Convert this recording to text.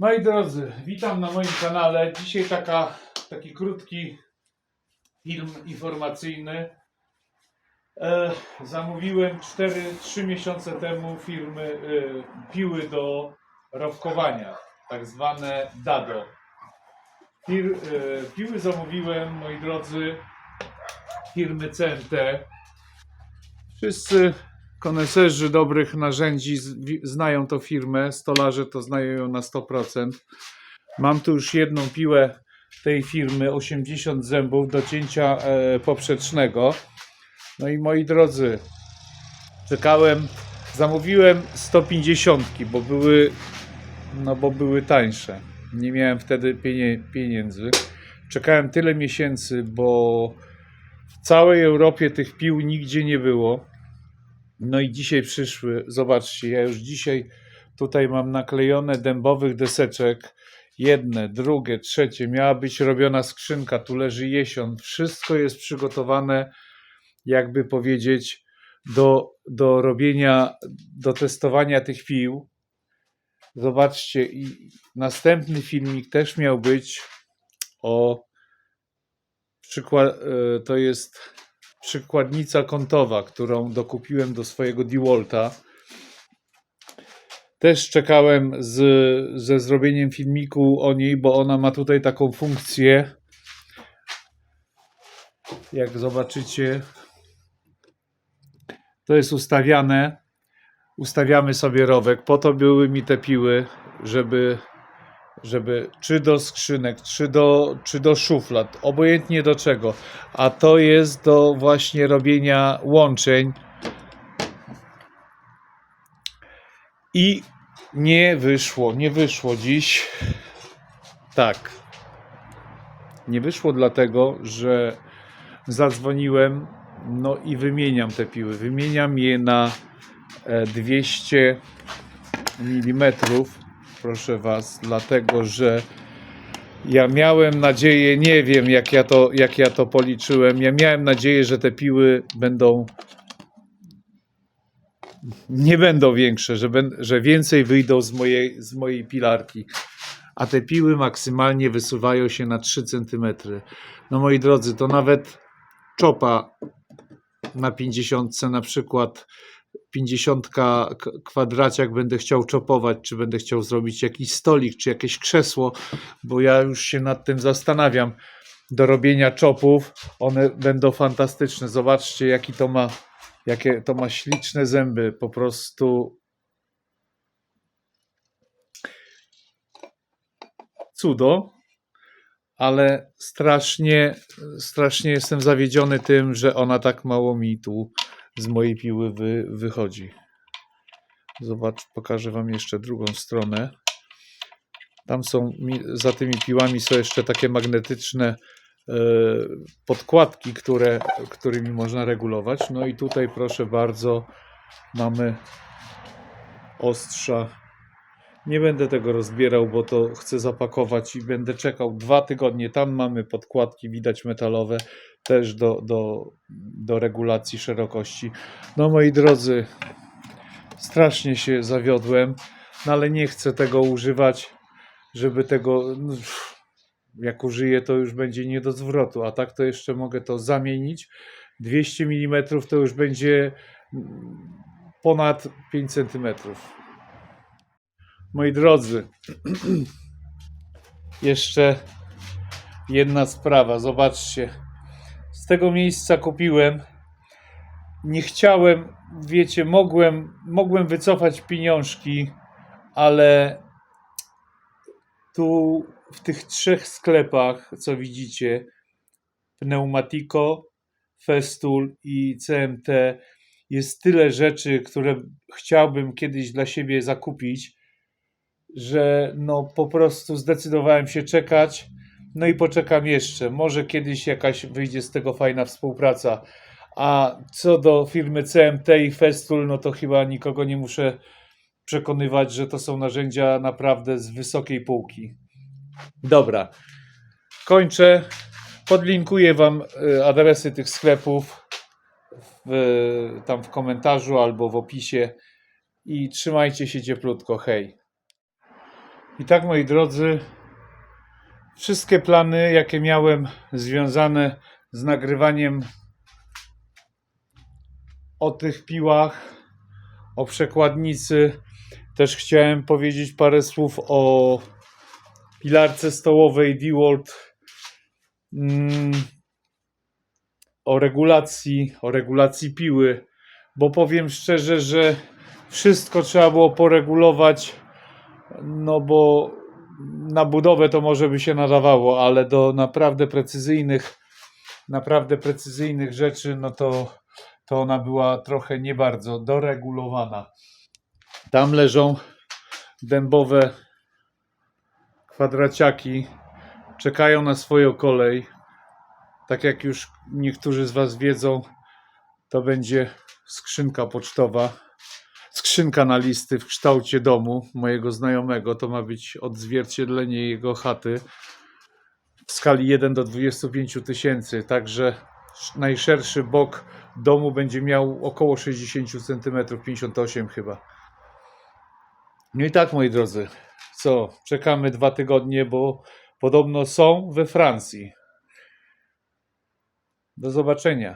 Moi drodzy, witam na moim kanale. Dzisiaj taka, taki krótki film informacyjny. E, zamówiłem 4-3 miesiące temu firmy e, piły do rowkowania, tak zwane DADO. E, piły zamówiłem, moi drodzy, firmy CNT. Wszyscy koneserzy dobrych narzędzi znają tą firmę, stolarze to znają ją na 100%. Mam tu już jedną piłę tej firmy, 80 zębów do cięcia e, poprzecznego. No i moi drodzy, czekałem, zamówiłem 150, bo były, no bo były tańsze. Nie miałem wtedy pieniędzy. Czekałem tyle miesięcy, bo w całej Europie tych pił nigdzie nie było. No i dzisiaj przyszły, zobaczcie, ja już dzisiaj tutaj mam naklejone dębowych deseczek. Jedne, drugie, trzecie. Miała być robiona skrzynka, tu leży jesion. Wszystko jest przygotowane, jakby powiedzieć, do, do robienia, do testowania tych pił. Zobaczcie, i następny filmik też miał być o przykład, e, to jest przykładnica kątowa, którą dokupiłem do swojego DeWalta. Też czekałem z, ze zrobieniem filmiku o niej, bo ona ma tutaj taką funkcję. Jak zobaczycie, to jest ustawiane. Ustawiamy sobie rowek. Po to były mi te piły, żeby, żeby czy do skrzynek, czy do, czy do szuflad, obojętnie do czego. A to jest do właśnie robienia łączeń. I nie wyszło, nie wyszło dziś. Tak. Nie wyszło dlatego, że zadzwoniłem, no i wymieniam te piły. Wymieniam je na e, 200 mm, proszę Was, dlatego że ja miałem nadzieję, nie wiem jak ja to, jak ja to policzyłem, ja miałem nadzieję, że te piły będą nie będą większe, że, ben, że więcej wyjdą z mojej, z mojej pilarki. A te piły maksymalnie wysuwają się na 3 cm. No moi drodzy, to nawet czopa na 50 na przykład 50 k- kwadraciak będę chciał czopować, czy będę chciał zrobić jakiś stolik, czy jakieś krzesło, bo ja już się nad tym zastanawiam. Do robienia czopów one będą fantastyczne. Zobaczcie, jaki to ma, jakie to ma śliczne zęby. Po prostu cudo, ale strasznie, strasznie jestem zawiedziony tym, że ona tak mało mi tu z mojej piły wy, wychodzi. Zobacz, pokażę Wam jeszcze drugą stronę. Tam są, za tymi piłami są jeszcze takie magnetyczne e, podkładki, które, którymi można regulować. No i tutaj proszę bardzo, mamy ostrza. Nie będę tego rozbierał, bo to chcę zapakować i będę czekał dwa tygodnie. Tam mamy podkładki, widać metalowe, też do, do, do regulacji szerokości. No moi drodzy, strasznie się zawiodłem, no ale nie chcę tego używać, żeby tego. Jak użyję, to już będzie nie do zwrotu, a tak to jeszcze mogę to zamienić. 200 mm to już będzie mm, ponad 5 cm. Moi drodzy, jeszcze jedna sprawa. Zobaczcie. Tego miejsca kupiłem. Nie chciałem, wiecie, mogłem, mogłem wycofać pieniążki, ale tu w tych trzech sklepach, co widzicie, Pneumatico, Festool i CMT, jest tyle rzeczy, które chciałbym kiedyś dla siebie zakupić, że no po prostu zdecydowałem się czekać. No i poczekam jeszcze. Może kiedyś jakaś wyjdzie z tego fajna współpraca. A co do firmy CMT i Festool, no to chyba nikogo nie muszę przekonywać, że to są narzędzia naprawdę z wysokiej półki. Dobra. Kończę. Podlinkuję Wam y, adresy tych sklepów w, tam w komentarzu albo w opisie. I trzymajcie się cieplutko. Hej. I tak, moi drodzy, wszystkie plany, jakie miałem związane z nagrywaniem o tych piłach, o przekładnicy. Też chciałem powiedzieć parę słów o pilarce stołowej DeWalt, mm, o regulacji, o regulacji piły, bo powiem szczerze, że wszystko trzeba było poregulować, no bo na budowę to może by się nadawało, ale do naprawdę precyzyjnych, naprawdę precyzyjnych rzeczy, no to, to ona była trochę nie bardzo doregulowana. Tam leżą dębowe kwadraciaki, czekają na swoją kolej. Tak jak już niektórzy z Was wiedzą, to będzie skrzynka pocztowa, skrzynka na listy w kształcie domu mojego znajomego. To ma być odzwierciedlenie jego chaty w skali 1 do 25 tysięcy. Także sz- najszerszy bok domu będzie miał około 60 cm, 58 chyba. No i tak, moi drodzy, co? Czekamy dwa tygodnie, bo podobno są we Francji. Do zobaczenia.